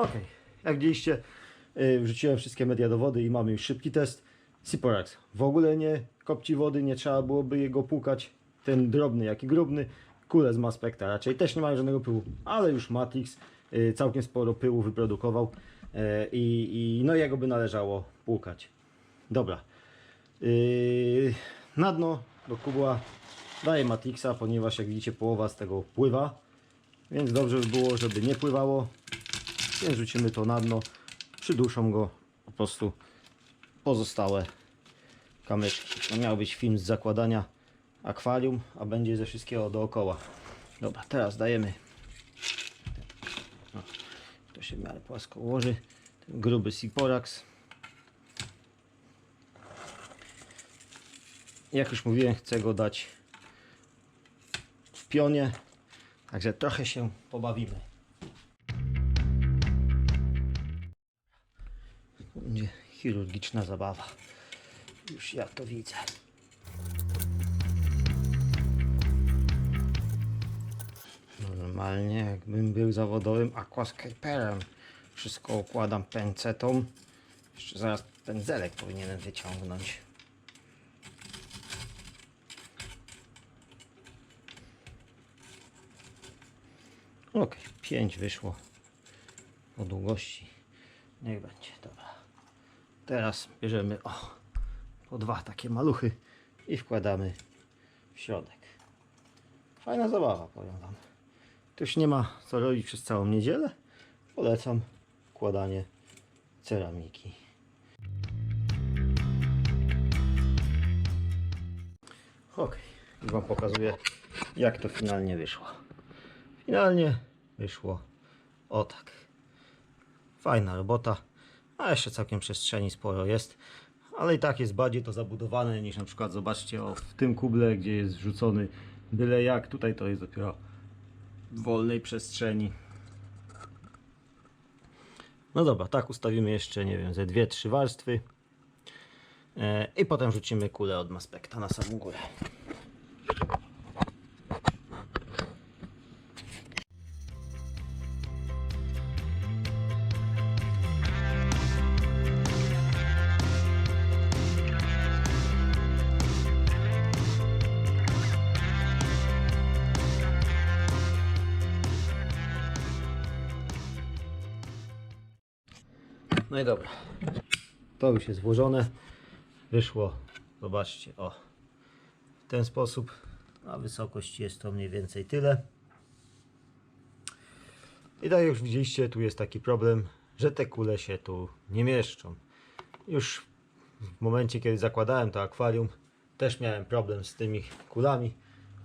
Ok, jak widzieliście, yy, wrzuciłem wszystkie media do wody i mamy już szybki test. Siporax w ogóle nie kopci wody, nie trzeba byłoby jego płukać. Ten drobny, jak i grubny. Kule z Maspekta raczej też nie mają żadnego pyłu, ale już Matrix yy, całkiem sporo pyłu wyprodukował i, i no jego by należało płukać. Dobra. Yy, na dno do kubła daję Matrixa, ponieważ jak widzicie połowa z tego pływa. Więc dobrze by było, żeby nie pływało. Więc rzucimy to na dno. Przyduszą go po prostu pozostałe kamyczki. To miał być film z zakładania akwarium, a będzie ze wszystkiego dookoła. Dobra, teraz dajemy. O, to się w miarę płasko ułoży. Ten gruby Siporax. Jak już mówiłem, chcę go dać w pionie. Także trochę się pobawimy. Chirurgiczna zabawa. Już ja to widzę. Normalnie jakbym był zawodowym aquascaperem. Wszystko układam pęcetą. Jeszcze zaraz pędzelek powinienem wyciągnąć. Ok, 5 wyszło po długości. Niech będzie, dobra. Teraz bierzemy o, po dwa takie maluchy i wkładamy w środek. Fajna zabawa, powiem Wam. Już nie ma co robić przez całą niedzielę. Polecam wkładanie ceramiki. Ok, i Wam pokazuję jak to finalnie wyszło. Finalnie wyszło o tak. Fajna robota, a jeszcze całkiem przestrzeni sporo jest, ale i tak jest bardziej to zabudowane niż na przykład zobaczcie o, w tym kuble, gdzie jest wrzucony byle jak. Tutaj to jest dopiero w wolnej przestrzeni. No dobra, tak ustawimy jeszcze, nie wiem, ze dwie, trzy warstwy. E, I potem rzucimy kulę od Maspekta na samą górę. No i dobra. To już jest włożone. Wyszło, zobaczcie, o. W ten sposób. A wysokość jest to mniej więcej tyle. I tak jak już widzieliście, tu jest taki problem, że te kule się tu nie mieszczą. Już w momencie, kiedy zakładałem to akwarium, też miałem problem z tymi kulami.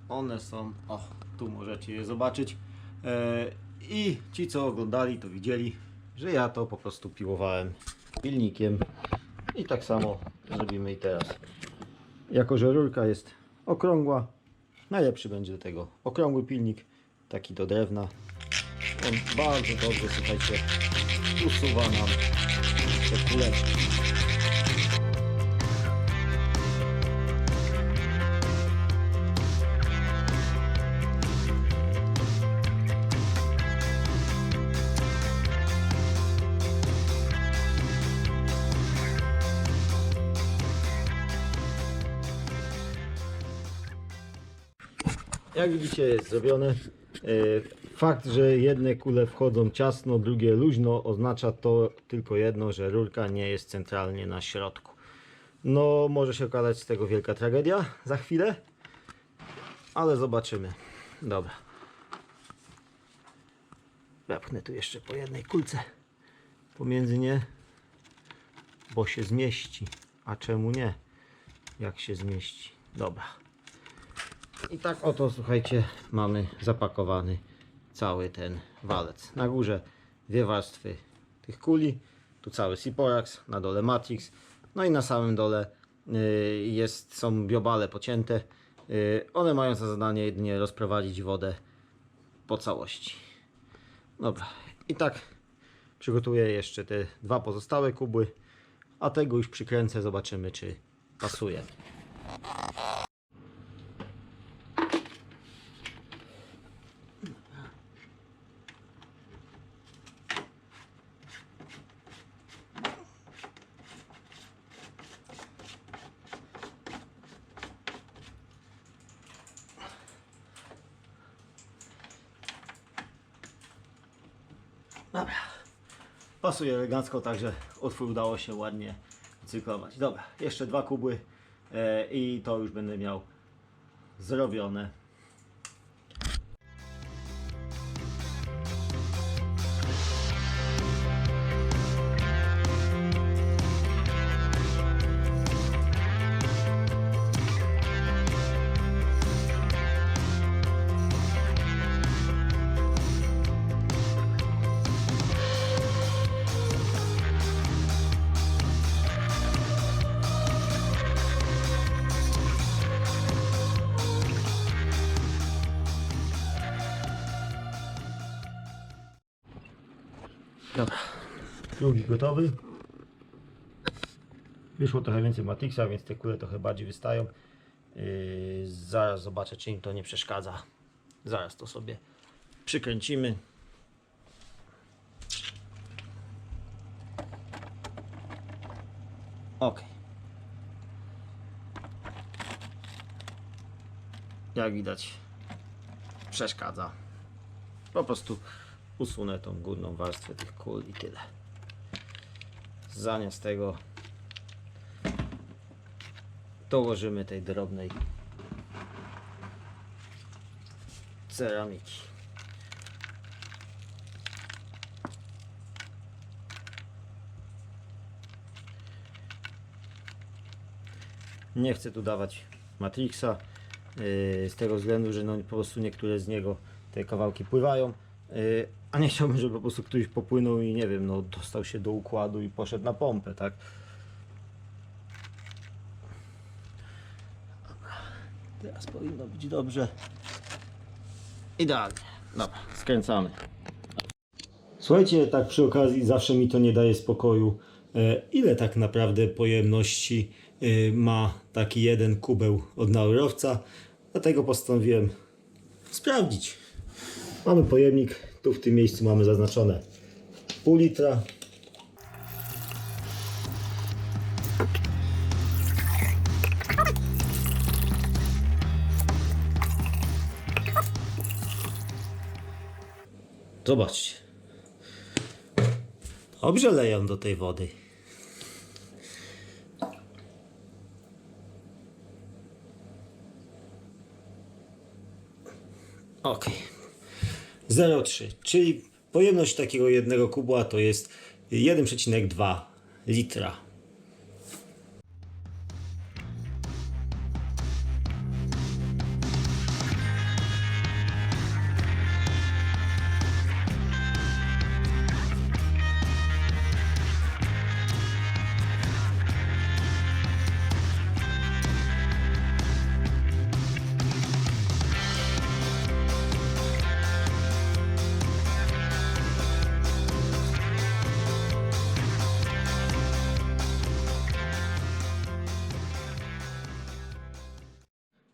One są, o, tu możecie je zobaczyć. E, I ci, co oglądali, to widzieli, że ja to po prostu piłowałem pilnikiem. I tak samo zrobimy i teraz. Jako, że rurka jest okrągła, najlepszy będzie do tego okrągły pilnik, taki do drewna. On bardzo dobrze, słuchajcie, usuwa nam te kuleczki. Jak widzicie jest zrobione. E, Fakt, że jedne kule wchodzą ciasno, drugie luźno oznacza to tylko jedno, że rurka nie jest centralnie na środku. No może się okazać z tego wielka tragedia za chwilę, ale zobaczymy. Dobra. Wepchnę tu jeszcze po jednej kulce pomiędzy nie, bo się zmieści. A czemu nie? Jak się zmieści? Dobra. I tak oto, słuchajcie, mamy zapakowany cały ten walec. Na górze dwie warstwy tych kuli, tu cały Siporax, na dole Matrix, no i na samym dole y, jest, są biobale pocięte. Y, One mają za zadanie jedynie rozprowadzić wodę po całości. Dobra, i tak przygotuję jeszcze te dwa pozostałe kubły, a tego już przykręcę, zobaczymy czy pasuje. Dobra. Pasuje elegancko, także otwór udało się ładnie cyklować. Dobra, jeszcze dwa kubły e, i to już będę miał zrobione. Drugi gotowy. Wyszło trochę więcej Matrixa, więc te kule trochę bardziej wystają. Yy, zaraz zobaczę, czy im to nie przeszkadza. Zaraz to sobie przykręcimy. Ok. Jak widać, przeszkadza. Po prostu usunę tą górną warstwę tych kul i tyle. Zamiast tego dołożymy tej drobnej ceramiki. Nie chcę tu dawać Matrixa yy, z tego względu, że no, po prostu niektóre z niego te kawałki pływają. Yy, a nie chciałbym, żeby po prostu ktoś popłynął i nie wiem, no dostał się do układu i poszedł na pompę, tak? Teraz powinno być dobrze. Idealnie. Dobra, skręcamy. Słuchajcie, tak przy okazji zawsze mi to nie daje spokoju. E, Ile tak naprawdę pojemności e, ma taki jeden kubeł od naurowca? Dlatego postanowiłem sprawdzić. Mamy pojemnik, tu w tym miejscu mamy zaznaczone pół litra. Zobaczcie. Dobrze leją do tej wody. Ok. 0,3, czyli pojemność takiego jednego kubła to jest 1,2 litra.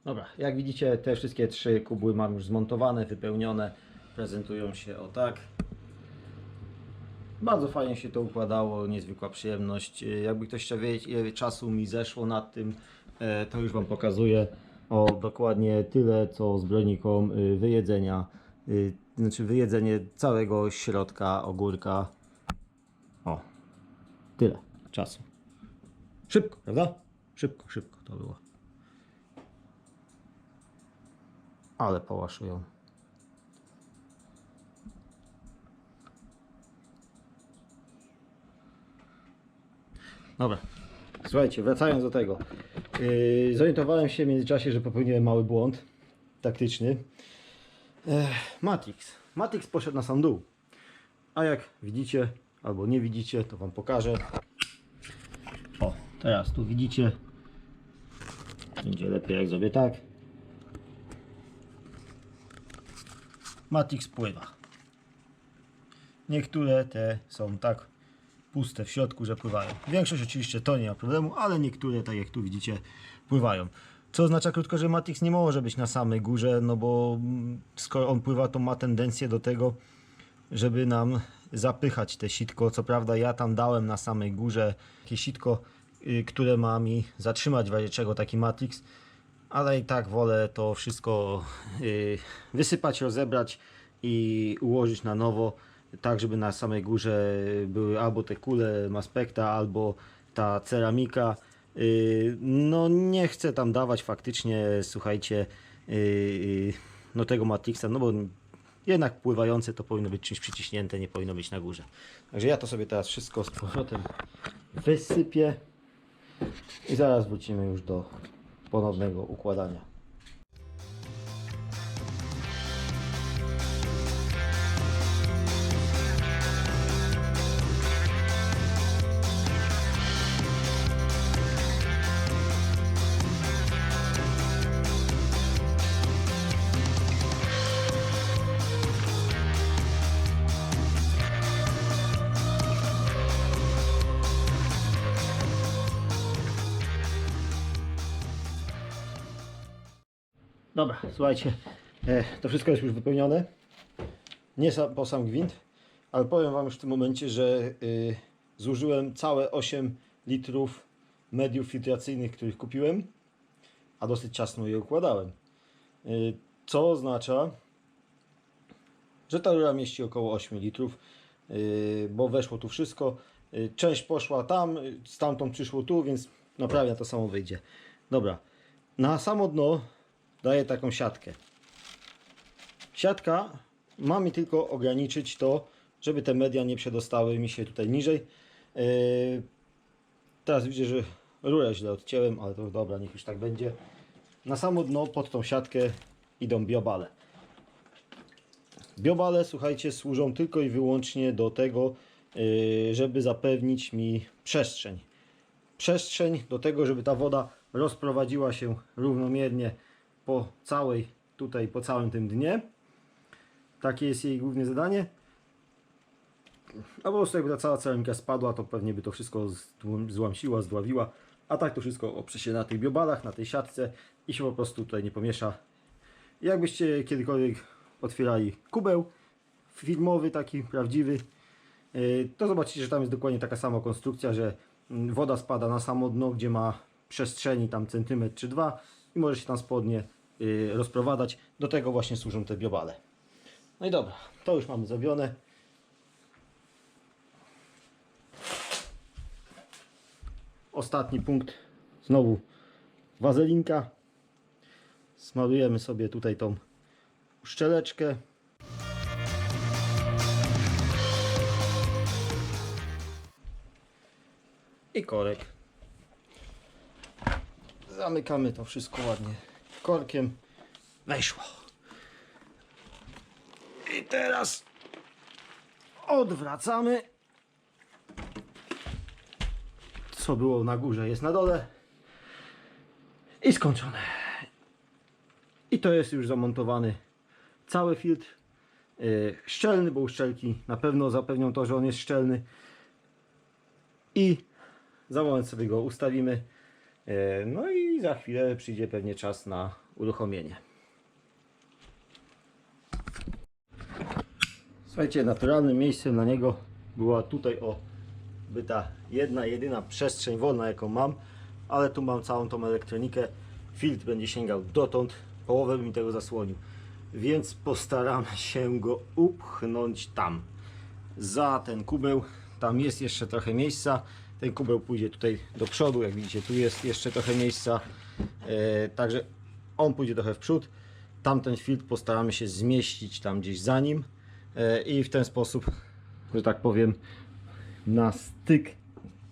Dobra, jak widzicie te wszystkie trzy kubły mam już zmontowane, wypełnione. Prezentują się o tak. Bardzo fajnie się to układało, niezwykła przyjemność. Y, Jakby ktoś chciał wiedzieć ile czasu mi zeszło nad tym, e, to już Wam pokazuję. O dokładnie tyle co zbrojnikom y, wyjedzenia, y, znaczy wyjedzenie całego środka ogórka. O, tyle czasu. Szybko, prawda? Szybko, szybko to było. Ale pałaszują. Dobra. Słuchajcie, wracając do tego. Yy, zorientowałem się w międzyczasie, że popełniłem mały błąd taktyczny. Ech, Matrix. Matrix poszedł na sam dół. A jak widzicie, albo nie widzicie, to Wam pokażę. O, teraz tu widzicie. Będzie lepiej jak zrobię tak. Matrix pływa. Niektóre te są tak puste w środku, że pływają. Większość oczywiście to nie ma problemu, ale niektóre, tak jak tu widzicie, pływają. Co oznacza krótko, że Matrix nie może być na samej górze, no bo skoro on pływa, to ma tendencję do tego, żeby nam zapychać te sitko. Co prawda ja tam dałem na samej górze jakieś sitko, y, które ma mi zatrzymać w razie czego taki Matrix, ale i tak wolę to wszystko y, wysypać, rozebrać i ułożyć na nowo. tak żeby na samej górze były albo te kule Maspekta, albo ta ceramika. Yy, No nie chcę tam dawać faktycznie, słuchajcie, yy, no tego Matrixa, no bo jednak pływające to powinno być czymś przyciśnięte, nie powinno być na górze. Także ja to sobie teraz wszystko z powrotem wysypię i zaraz wrócimy już do ponownego układania. Dobra, słuchajcie, e, to wszystko jest już wypełnione. Nie po sam gwint, ale powiem Wam już w tym momencie, że y, zużyłem całe 8 litrów mediów filtracyjnych, których kupiłem, a dosyć ciasno je układałem. Y, co oznacza, że ta rura mieści około 8 litrów, y, bo weszło tu wszystko. Część poszła tam, stamtąd przyszło tu, więc naprawdę to samo wyjdzie. Dobra, na samo dno daję taką siatkę. Siatka ma mi tylko ograniczyć to, żeby te media nie przedostały mi się tutaj niżej. Yy, teraz widzę, że rurę źle odcięłem, ale to dobra, niech już tak będzie. Na samo dno pod tą siatkę idą biobale. Biobale, słuchajcie, służą tylko i wyłącznie do tego, yy, żeby zapewnić mi przestrzeń. Przestrzeń do tego, żeby ta woda rozprowadziła się równomiernie po całej, tutaj po całym tym dnie. Takie jest jej główne zadanie. A po prostu jakby ta cała ceramika spadła, to pewnie by to wszystko złamsiła, zdławiła. A tak to wszystko oprze się na tych biobalach, na tej siatce i się po prostu tutaj nie pomiesza. Jakbyście kiedykolwiek otwierali kubeł filmowy, taki prawdziwy, yy, to zobaczycie, że tam jest dokładnie taka sama konstrukcja, że mm, woda spada na samo dno, gdzie ma przestrzeni tam centymetr czy dwa i może się tam spodnie yy, rozprowadzać. Do tego właśnie służą te biobale. No i dobra, to już mamy zrobione. Ostatni punkt, znowu wazelinka. Smarujemy sobie tutaj tą uszczeleczkę. I korek. Zamykamy to wszystko ładnie korkiem. Weszło. I teraz odwracamy. Co było na górze jest na dole. I skończone. I to jest już zamontowany cały filtr. Yy, szczelny, bo uszczelki na pewno zapewnią to, że on jest szczelny. I za moment sobie go ustawimy. Yy, no i za chwilę przyjdzie pewnie czas na uruchomienie. Słuchajcie, naturalnym miejscem na niego była tutaj o byta jedna, jedyna przestrzeń wolna jaką mam, ale tu mam całą tą elektronikę. Filtr będzie sięgał dotąd, połowę mi tego zasłonił, więc postaram się go upchnąć tam. Za ten kubeł, tam jest jeszcze trochę miejsca. Ten kubeł pójdzie tutaj do przodu, jak widzicie, tu jest jeszcze trochę miejsca. E, także on pójdzie trochę w przód. Tamten filtr postaramy się zmieścić tam gdzieś za nim e, i w ten sposób, że tak powiem, na styk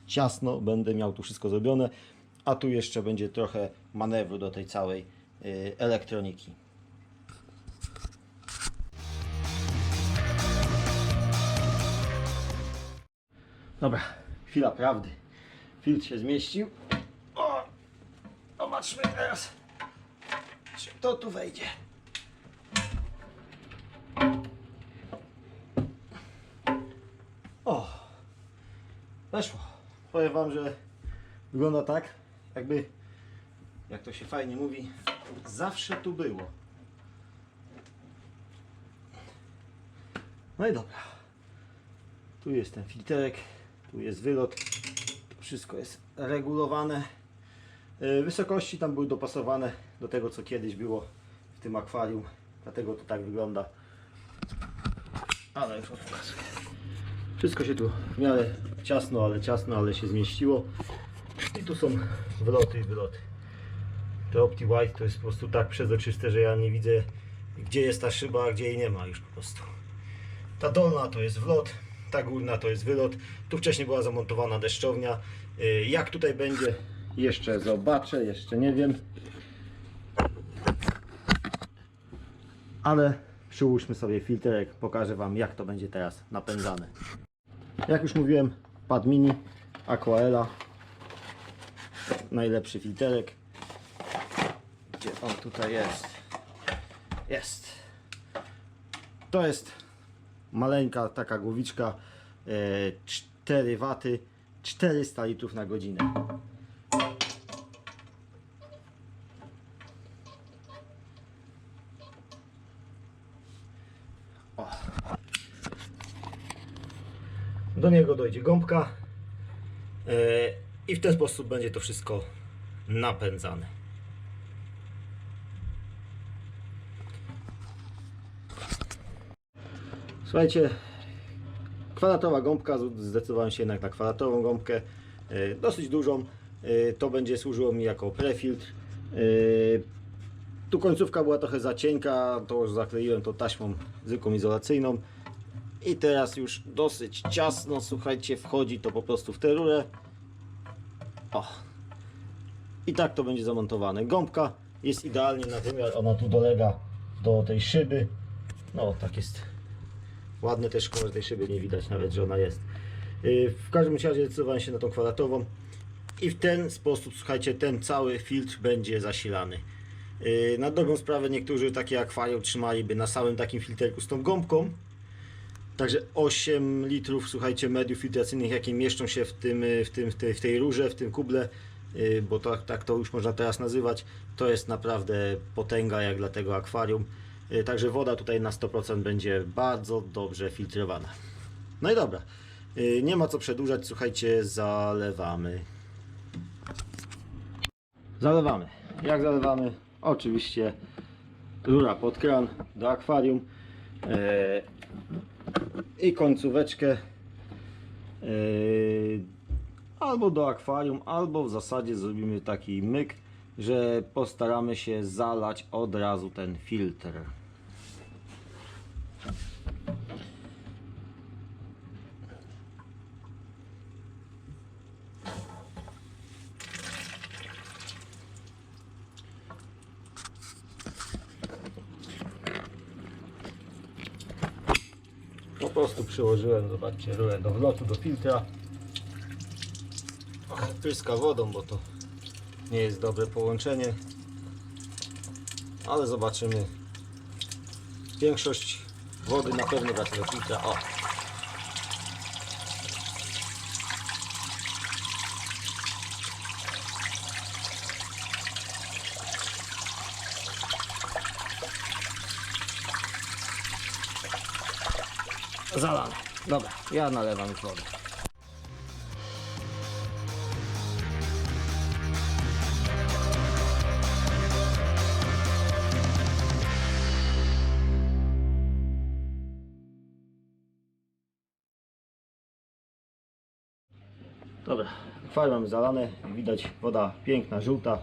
ciasno będę miał tu wszystko zrobione, a tu jeszcze będzie trochę manewru do tej całej y, elektroniki. Dobra, chwila prawdy. Filtr się zmieścił. O, zobaczmy teraz, czy to tu wejdzie. O, weszło. Powiem Wam, że wygląda tak, jakby, jak to się fajnie mówi, zawsze tu było. No i dobra. Tu jest ten filterek, tu jest wylot. Wszystko jest regulowane. Yy, Wysokości tam były dopasowane do tego, co kiedyś było w tym akwarium. Dlatego to tak wygląda. Ale już pokazuję. Wszystko się tu w miarę ciasno, ale ciasno, ale się zmieściło. I tu są wyloty i wyloty. Te Opti White to jest po prostu tak przezroczyste, że ja nie widzę gdzie jest ta szyba, a gdzie jej nie ma już po prostu. Ta dolna to jest wlot, ta górna to jest wylot. Tu wcześniej była zamontowana deszczownia. Y, Jak tutaj będzie? Jeszcze zobaczę, jeszcze nie wiem. Ale przyłóżmy sobie filterek, pokażę Wam jak to będzie teraz napędzane. Jak już mówiłem, pad mini Aquaela. Najlepszy filterek. Gdzie on tutaj jest? Jest. To jest maleńka taka głowiczka e, 4 waty 400 litrów na godzinę. O. Do niego dojdzie gąbka e, i w ten sposób będzie to wszystko napędzane. Słuchajcie, kwadratowa gąbka, zdecydowałem się jednak na kwadratową gąbkę, e, dosyć dużą. E, To będzie służyło mi jako prefiltr. E, Tu końcówka była trochę za cienka, to już zakleiłem to taśmą zwykłą izolacyjną. I teraz już dosyć ciasno, słuchajcie, wchodzi to po prostu w tę rurę. O. I tak to będzie zamontowane. Gąbka jest idealnie na wymiar, ona tu dolega do tej szyby. No, tak jest Ładne też kolor tej szyby, nie widać nawet, że ona jest. Yy, W każdym razie zdecydowałem się na tą kwadratową i w ten sposób, słuchajcie, ten cały filtr będzie zasilany. Yy, Na dobrą sprawę niektórzy takie akwarium trzymaliby na samym takim filterku z tą gąbką. Także 8 litrów, słuchajcie, mediów filtracyjnych, jakie mieszczą się w, tym, yy, w, tym, w, tej, w tej rurze, w tym kuble, bo tak, tak to już można teraz nazywać, to jest naprawdę potęga jak dla tego akwarium. Yy, Także woda tutaj na 100% będzie bardzo dobrze filtrowana. No i dobra, yy, nie ma co przedłużać, słuchajcie, zalewamy. Zalewamy. Jak zalewamy? Oczywiście rura pod kran do akwarium yy, i końcóweczkę albo do akwarium, albo w zasadzie zrobimy taki myk, że postaramy się zalać od razu ten filtr. Prostu przyłożyłem, zobaczcie, rurę do wlotu, do filtra. Pryska wodą, bo to nie jest dobre połączenie. Ale zobaczymy. Większość wody na pewno się do filtra. O! Zalane. Dobra, ja nalewam już wodę. Dobra, akwarium mamy zalane, widać woda piękna, żółta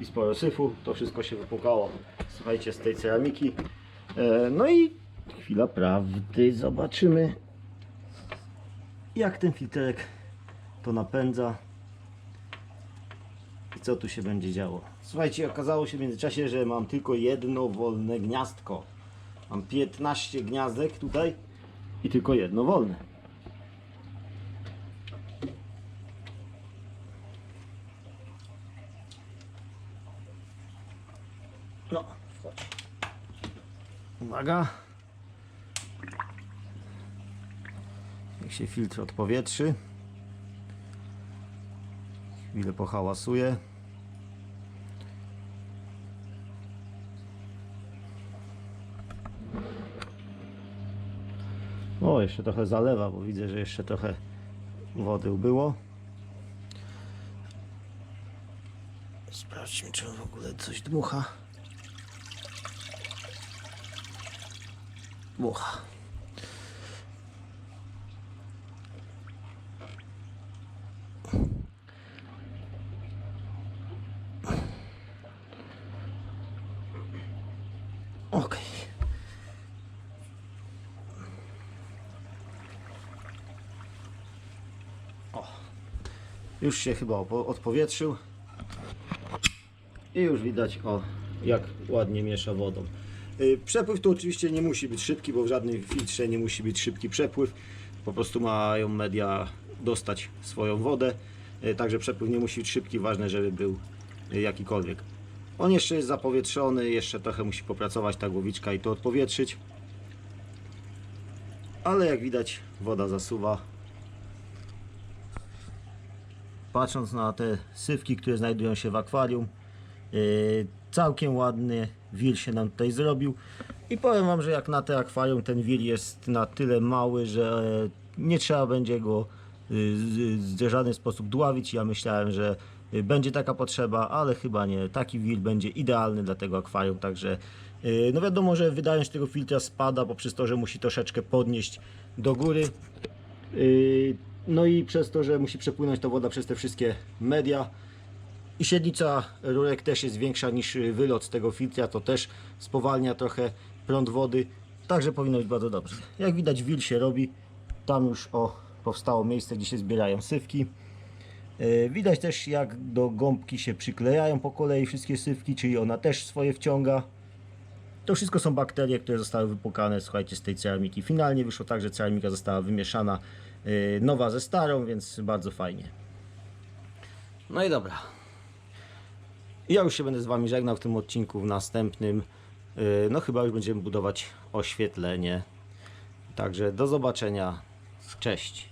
i sporo syfu, to wszystko się wypłukało, słuchajcie, z tej ceramiki. E, no i chwila prawdy, zobaczymy jak ten filterek to napędza i co tu się będzie działo. Słuchajcie, okazało się w międzyczasie, że mam tylko jedno wolne gniazdko. Mam 15 gniazdek tutaj i tylko jedno wolne. No, wchodź. Uwaga. Się filtr odpowietrzy. Chwilę pohałasuje. O, jeszcze trochę zalewa, bo widzę, że jeszcze trochę wody ubyło. Sprawdźmy, czy on w ogóle coś dmucha. Dmucha. Okej. O. Już się chyba odpowietrzył. I już widać, o, jak ładnie miesza wodą. Y, Przepływ tu oczywiście nie musi być szybki, bo w żadnym filtrze nie musi być szybki przepływ. Po prostu mają media dostać swoją wodę. Y, Także przepływ nie musi być szybki, ważne, żeby był y, jakikolwiek. On jeszcze jest zapowietrzony, jeszcze trochę musi popracować ta głowiczka i to odpowietrzyć. Ale jak widać, woda zasuwa. Patrząc na te sywki, które znajdują się w akwarium, yy, całkiem ładny wil się nam tutaj zrobił. I powiem Wam, że jak na te akwarium ten wil jest na tyle mały, że nie trzeba będzie go z- w żaden sposób dławić. Ja myślałem, że będzie taka potrzeba, ale chyba nie. Taki wil będzie idealny dla tego akwarium, także yy, no wiadomo, że wydajność tego filtra spada poprzez to, że musi troszeczkę podnieść do góry. No i przez to, że musi przepłynąć ta woda przez te wszystkie media. I średnica rurek też jest większa niż wylot z tego filtra, to też spowalnia trochę prąd wody, także powinno być bardzo dobrze. Jak widać wil się robi, tam już o, powstało miejsce, gdzie się zbierają sywki. Yy, Widać też jak do gąbki się przyklejają po kolei wszystkie sywki, czyli ona też swoje wciąga. To wszystko są bakterie, które zostały wypłukane, słuchajcie, z tej ceramiki. Finalnie wyszło tak, że ceramika została wymieszana nowa ze starą, więc bardzo fajnie. No i dobra. Ja już się będę z Wami żegnał w tym odcinku, w następnym. yy, No chyba już będziemy budować oświetlenie. Także do zobaczenia. Cześć.